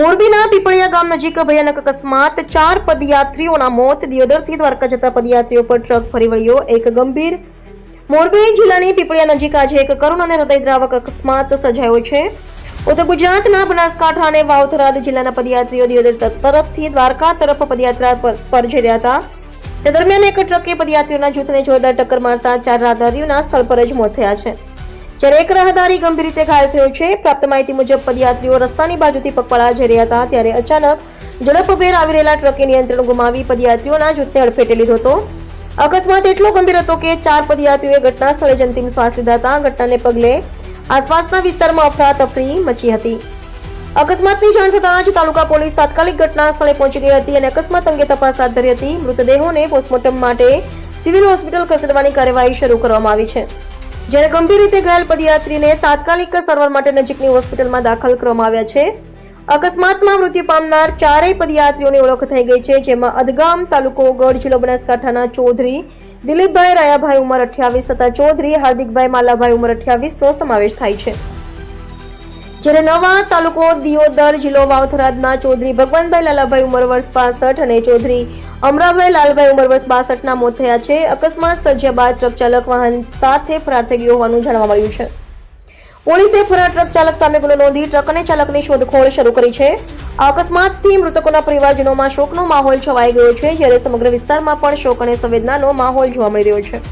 મોરબીના પીપળિયા ગામ નજીક ભયાનક અકસ્માત. ચાર પદયાત્રીઓના મોત. દિયોદરથી દ્વારકા જતા પદયાત્રીઓ પર ટ્રક ફરી વળ્યો. એક ગંભીર મોરબી જિલ્લાની પીપળિયા નજીક આજે એક કરુણ અને હૃદયદ્રાવક અકસ્માત સર્જાયો છે. ઉત્તર ગુજરાતના બનાસકાંઠા અને વાવથરાદ જિલ્લાના પદયાત્રીઓ દિયોદર તરફથી દ્વારકા તરફ પદયાત્રા પર જઈ રહ્યા હતા. તે દરમિયાન એક ટ્રકે પદયાત્રીઓના જૂથને જોરદાર ટક્કર મારતા ચાર રાહદારીઓના સ્થળ પર જ મોત થયા છે. જ્યારે એક રાહદારી ગંભીર રીતે ઘાયલ થયો છે, પ્રાપ્ત માહિતી મુજબ પદયાત્રીઓ રસ્તાની બાજુથી પગપાળા જઈ રહ્યા હતા, ત્યારે અચાનક ઝડપભેર આવી રહેલા ટ્રકે નિયંત્રણ ગુમાવી પદયાત્રીઓના જૂથને અડફેટે લીધો હતો. અકસ્માત એટલો ગંભીર હતો કે ચાર પદયાત્રીઓએ ઘટના સ્થળે જ અંતિમ શ્વાસ લીધા હતા. ઘટનાને પગલે આસપાસના વિસ્તારમાં અફરાતફરી મચી હતી. અકસ્માતની જાણ થતાં જ તાલુકા પોલીસ તાત્કાલિક ઘટના સ્થળે પહોંચી ગઈ હતી અને અકસ્માત અંગે તપાસ હાથ ધરી હતી. મૃતદેહોને પોસ્ટમોર્ટમ માટે સિવિલ હોસ્પિટલ ખસેડવાની કાર્યવાહી શરૂ કરવામાં આવી છે. જ્યારે ગંભીર રીતે ઘાયલ પદયાત્રીને તાત્કાલિક સારવાર માટે નજીકની હોસ્પિટલમાં દાખલ કરવામાં આવ્યા છે. અકસ્માતમાં મૃત્યુ પામનાર ચારેય પદયાત્રીઓની ઓળખ થઈ ગઈ છે, જેમાં અદગામ તાલુકો ગઢ જિલ્લો બનાસકાંઠાના ચૌધરી દિલીપભાઈ રાયાભાઈ ઉંમર અઠ્યાવીસ તથા ચૌધરી હાર્દિકભાઈ માલાભાઈ ઉંમર અઠ્યાવીસનો સમાવેશ થાય છે. જ્યારે નવા તાલુકો દિયોદર જિલ્લો વાવથરાદના ચૌધરી ભગવાનભાઈ લાલાભાઈ ઉંમર વર્ષ પાસઠ અને ચૌધરી અમરાભાઈ લાલભાઈ ઉંમર વર્ષ બાસઠના મોત થયા છે. અકસ્માત સર્જ્યા બાદ ટ્રક ચાલક વાહન સાથે ફરાર થઈ ગયો હોવાનું જાણવા મળ્યું છે. પોલીસે ફરાર ટ્રક ચાલક સામે ગુનો નોંધી ટ્રક અને ચાલકની શોધખોળ શરૂ કરી છે. આ અકસ્માતથી મૃતકોના પરિવારજનોમાં શોકનો માહોલ છવાઈ ગયો છે, જ્યારે સમગ્ર વિસ્તારમાં પણ શોક અને સંવેદનાનો માહોલ જોવા મળી રહ્યો છે.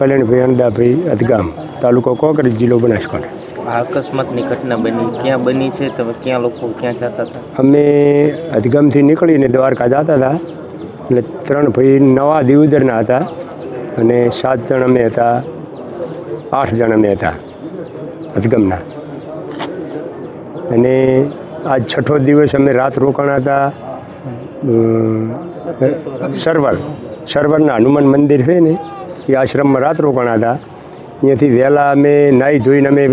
કલ્યાણભાઈ અંદાભાઈ અધગામ, તાલુકો કોકરી જિલ્લો બનાસકાંઠા. આ અકસ્માતની ઘટના બની? ક્યાં બની છે? તમે ક્યાં લોકો ક્યાં જતા હતા? અમે અધગમથી નીકળીને દ્વારકા જતા હતા. એટલે ત્રણ ભાઈ નવા દિવદરના હતા અને સાત જણ અમે હતા. આઠ જણ અમે હતા અધગમના અને આજ છઠ્ઠો દિવસ અમે રાત રોકાણા હતા. સરવર. સરવરના હનુમાન મંદિર છે ને, એ આશ્રમમાં રાત રોકાણા હતા. અહીંયાથી વહેલા અમે નાહી ધોઈને અમે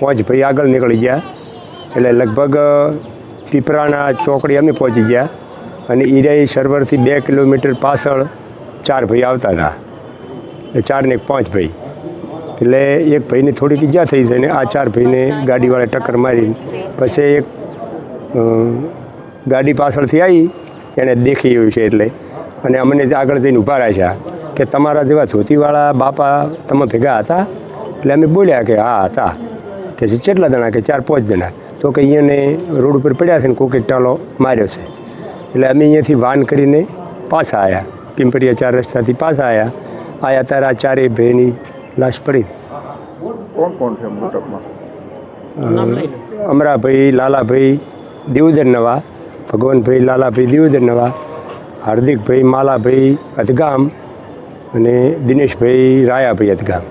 પાંચ ભાઈ આગળ નીકળી ગયા. એટલે લગભગ પીપરાના ચોકડી અમે પહોંચી ગયા. અને ઈરાઈ સર્વરથી બે કિલોમીટર પાછળ ચાર ભાઈ આવતા હતા. એટલે ચાર ને એક પાંચ ભાઈ. એટલે એક ભાઈને થોડીક ઈજા થઈ છે ને આ ચાર ભાઈને ગાડીવાળા ટક્કર મારી પછી એક ગાડી પાછળથી આવી એણે દેખી એવું છે એટલે. અને અમને આગળ જઈને ઊભા રાખ્યા કે તમારા જેવા ધોતીવાળા બાપા તમે ભેગા હતા? એટલે અમે બોલ્યા કે હા, હતા. કે છે કેટલા જણા કે ચાર પાંચ જણા. તો કે અહીંયાને રોડ ઉપર પડ્યા છે ને કોકે ટાલો માર્યો છે. એટલે અમે અહીંયાથી વાન કરીને પાછા આવ્યા પિંપરિયા ચાર રસ્તાથી પાછા આવ્યા આવ્યા ત્યારે આ ચારેય ભાઈની લાશ પડી. કોણ કોણ છે મૃતકમાં? અમરાભાઈ લાલાભાઈ દિવદર નવા ભગવાનભાઈ લાલાભાઈ દિવદર નવા હાર્દિકભાઈ માલાભાઈ અધગામ અને દિનેશભાઈ રાયાભાઈ અધગામ.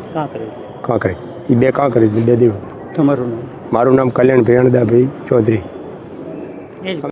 કાંકરે એ બે કાંકરે બે દેવ. તમારું મારું નામ કલ્યાણ ભેણદાભાઈ ચૌધરી.